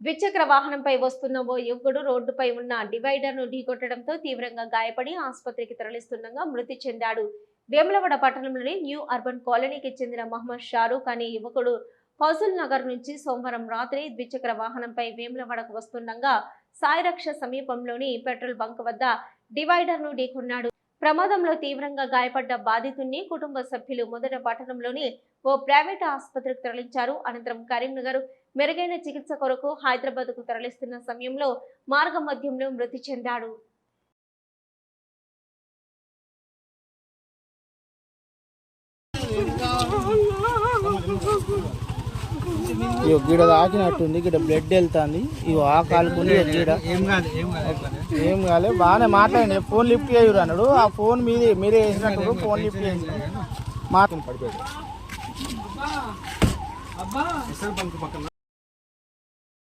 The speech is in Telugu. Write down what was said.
ద్విచక్ర వాహనంపై వస్తున్న ఓ యువకుడు రోడ్డుపై ఉన్న డివైడర్ను ఢీకొట్టడంతో తీవ్రంగా గాయపడి ఆసుపత్రికి తరలిస్తుండగా మృతి చెందాడు. వేములవాడ పట్టణంలోని న్యూ అర్బన్ కాలనీకి చెందిన మహమ్మద్ షారూక్ అనే యువకుడు హౌజుల్ నగర్ నుంచి సోమవారం రాత్రి ద్విచక్ర వాహనంపై వేములవాడకు వస్తుండగా సాయిరక్ష సమీపంలోని పెట్రోల్ బంక్ వద్ద డివైడర్ను ఢీకొన్నాడు. ప్రమాదంలో తీవ్రంగా గాయపడ్డ బాధితుడిని కుటుంబ సభ్యులు మొదట పట్టణంలోని ఓ ప్రైవేట్ ఆసుపత్రికి తరలించారు. అనంతరం కరీంనగర్ మెరుగైన చికిత్స కొరకు హైదరాబాద్కు తరలిస్తున్న సమయంలో మార్గ మధ్యంలో మృతి చెందాడు. ఇగో గిడ తాకినట్టుంది గిడ బ్లడ్ వెళ్తుంది. ఇగో ఆ కాలుకుంది గిడ. ఏం కాలే బాగానే మాట్లాడండి ఫోన్ లిఫ్ట్ చేయరు అన్నాడు. ఆ ఫోన్ మీదే మీరే వేసినట్టు ఫోన్ లిఫ్ట్ చేసి మాట్లాడి. పడిపోయాడు